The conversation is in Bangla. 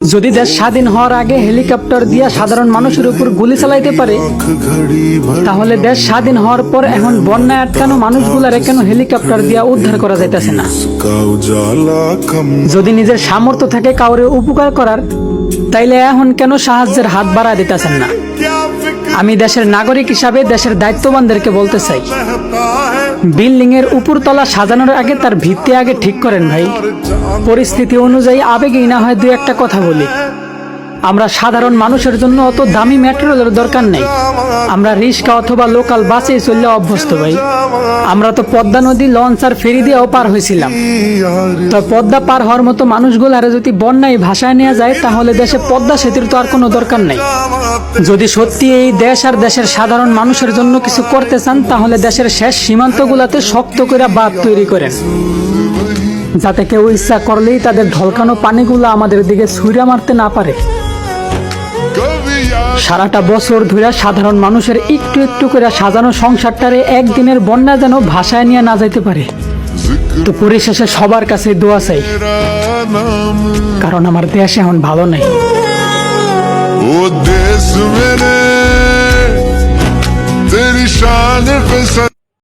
যদি দেশ স্বাধীন হওয়ার আগে হেলিকপ্টার দিয়া সাধারণ মানুষের উপর গুলি চালাইতে পারে, তাহলে দেশ স্বাধীন হওয়ার পর এখন বন্যায় আটকানো মানুষগুলার কেন হেলিকপ্টার দিয়া উদ্ধার করা যাইতেছে না? যদি নিজের সামর্থ্য থাকে কাউরে উপকার করার, তাইলে এখন কেন সাহায্যের হাত বাড়া দিতেছেন না? আমি দেশের নাগরিক হিসাবে দেশের দায়িত্ববানদেরকে বলতে চাই। বিল্ডিং এর উপরতলা সাজানোর আগে তার ভিত্তি আগে ঠিক করেন ভাই। পরিস্থিতি অনুযায়ী আবেগেই না হয় দু একটা কথা বলি। আমরা সাধারণ মানুষের জন্য অত দামি মেট্রোলের দরকার নেই। আমরা রিক্সা অথবা লোকাল বাসে চললে অভ্যস্ত ভাই। আমরা তো পদ্মা নদী লঞ্চ আর ফেরি দিয়েও পার হয়েছিলাম তো পদ্মা পার হওয়ার মতো মানুষগুলো আর যদি বন্যায় ভাষায় নেওয়া যায়, তাহলে দেশে পদ্মা সেতুর তো আর কোনো দরকার নেই। যদি সত্যি এই দেশ আর দেশের সাধারণ মানুষের জন্য কিছু করতে চান, তাহলে দেশের শেষ সীমান্তগুলাতে শক্ত করে বাঁধ তৈরি করেন। যাতে কেউ ইচ্ছা করলেই তাদের ঢলকানো পানিগুলো আমাদের দিকে ছুঁড়ে মারতে না পারে। সারাটা বছর ধরে সাধারণ মানুষের একটু একটু করে সাজানো সংসারটারে একদিনের বন্যা যেন ভাষায় নিয়ে না যাইতে পারে। তো পরিশেষে সবার কাছে দোয়া চাই। কারণ আমার দেশ এখন ভালো নেই।